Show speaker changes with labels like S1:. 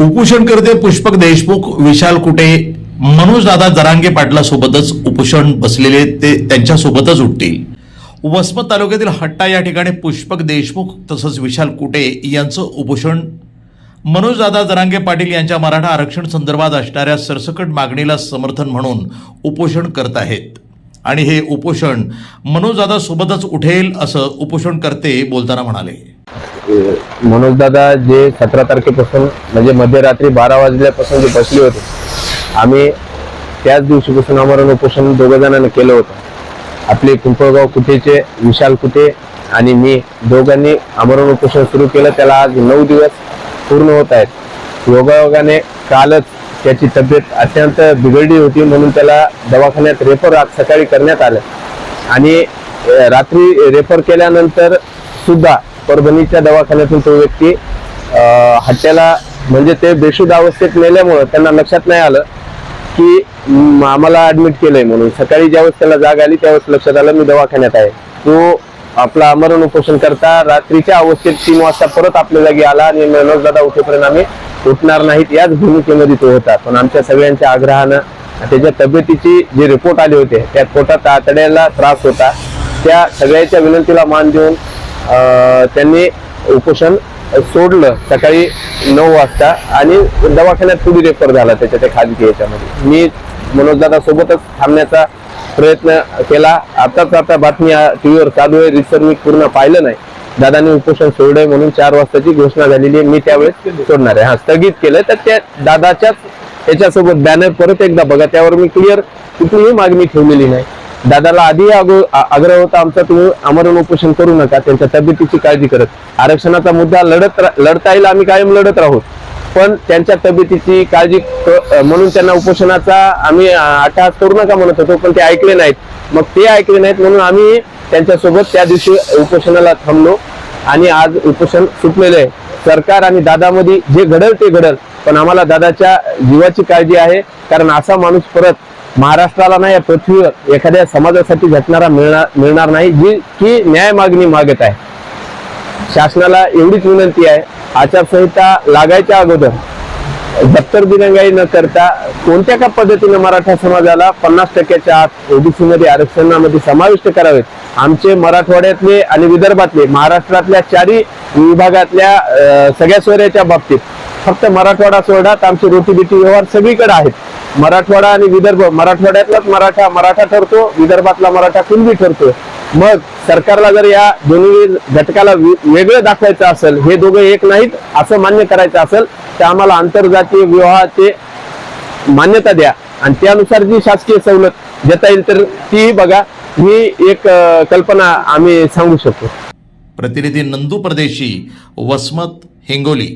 S1: उपोषणकर्ते पुष्पक देशमुख विशाल कुटे मनोजदादा जरांगे पाटला सोबतच उपोषण बसलेले ते त्यांच्यासोबतच उठतील. वसमत तालुक्यातील हट्टा या ठिकाणी पुष्पक देशमुख तसंच विशाल कुटे यांचं उपोषण. मनोजदादा जरांगे पाटील यांच्या मराठा आरक्षण संदर्भात असणाऱ्या सरसकट मागणीला समर्थन म्हणून उपोषण करत आहेत. आणि हे उपोषण मनोजदादा सोबतच उठेल असं उपोषणकर्ते बोलताना म्हणाले.
S2: मनोजदादा जे सतरा तारखेपासून म्हणजे मध्यरात्री बारा वाजल्यापासून जे बसले होते आम्ही त्याच दिवशीपासून आमरण उपोषण दोघं जणांना केलं होतं. आपले पिंपळगाव कुठेचे विशाल कुटे आणि मी दोघांनी आमरण उपोषण सुरू केलं. त्याला आज नऊ दिवस पूर्ण होत आहेत. योगायोगाने कालच त्याची तब्येत अत्यंत बिघडली होती म्हणून त्याला दवाखान्यात रेफर आज सकाळी करण्यात आलं. आणि रात्री रेफर केल्यानंतर सुद्धा परभणीच्या दवाखान्यातून तो व्यक्ती हत्याला हट्ट्याला म्हणजे ते बेशुद्ध अवस्थेत नेल्यामुळं त्यांना लक्षात नाही आलं की आम्हाला ऍडमिट केलंय म्हणून. सकाळी ज्यावेळेस त्याला जाग आली त्यावेळेस लक्षात आलं मी दवाखान्यात आहे. तो आपला आमरण उपोषण करता रात्रीच्या अवस्थेत तीन वाजता परत आपल्या जागी आला आणि मनोज दादा उठेपर्यंत आम्ही उठणार नाहीत. याच भूमिकेमध्ये तो होता. पण आमच्या सगळ्यांच्या आग्रहानं त्याच्या तब्येतीची जे रिपोर्ट आले होते त्या पोटात तातड्याला त्रास होता. त्या सगळ्याच्या विनंतीला मान देऊन त्यांनी उपोषण सोडलं सकाळी नऊ वाजता आणि दवाखान्यात पुढे रेफर झाला त्याच्या त्या खाजगी याच्यामध्ये. मी मनोजदादा सोबतच थांबण्याचा प्रयत्न केला. आताच आता बातमी टीव्हीवर चालू आहे. रिसर मी पूर्ण पाहिलं नाही. दादाने उपोषण सोडलंय म्हणून चार वाजताची घोषणा झालेली आहे. मी त्यावेळेस सोडणार आहे. हा स्थगित केलंय. तर त्या दादाच्याच याच्यासोबत बॅनर परत एकदा बघा. त्यावर मी क्लिअर कुठलीही मागणी ठेवलेली नाही. दादाला आधी आग्रह होता आमचा तुम्ही आमरण उपोषण करू नका त्यांच्या तब्येतीची काळजी करत. आरक्षणाचा मुद्दा लढत रा- लढता येईल आम्ही कायम लढत राहू. पण त्यांच्या तब्येतीची काळजी म्हणून त्यांना उपोषणाचा आम्ही अ, अट्टहास करू नका म्हणत होतो पण ते ऐकले नाहीत. मग ते ऐकले नाहीत म्हणून आम्ही त्यांच्यासोबत त्या दिवशी उपोषणाला थांबलो आणि आज उपोषण सुटलेलं आहे. सरकार आणि दादामध्ये जे घडल ते घडल पण आम्हाला दादाच्या जीवाची काळजी आहे कारण असा माणूस परत महाराष्ट्राला नाही या पृथ्वीवर एखाद्या समाजासाठी झटणारा मिळणार मिळणार नाही जी की न्याय मागणी मागत आहे. शासनाला एवढीच विनंती आहे आचारसंहिता लागायच्या अगोदर दप्तर दिरंगाई न करता कोणत्या का पद्धतीने मराठा समाजाला पन्नास टक्क्याच्या आत ओबीसी मध्ये आरक्षणामध्ये समाविष्ट करावेत? आमचे मराठवाड्यातले आणि विदर्भातले महाराष्ट्रातल्या चारी विभागातल्या सगळ्या सोयऱ्याच्या बाबतीत फक्त मराठवाडा सोडा तर आमचे रोटीबिटी व्यवहार सगळीकडे आहेत. मराठवाडा आणि विदर्भ मराठवाड्यातलाच मराठा मराठा ठरतो विदर्भातला मराठा कुणबी ठरतो मग सरकारला जर या दोन्ही घटकाला वेगळं दाखवायचं असेल हे दोघं एक नाहीत असं मान्य करायचं असेल तर आम्हाला आंतरजातीय विवाहाचे मान्यता द्या. आणि त्यानुसार जी शासकीय सवलत देता येईल तर ती बघा. ही एक कल्पना आम्ही सांगू शकतो.
S1: प्रतिनिधी नंदू परदेशी वसमत हिंगोली.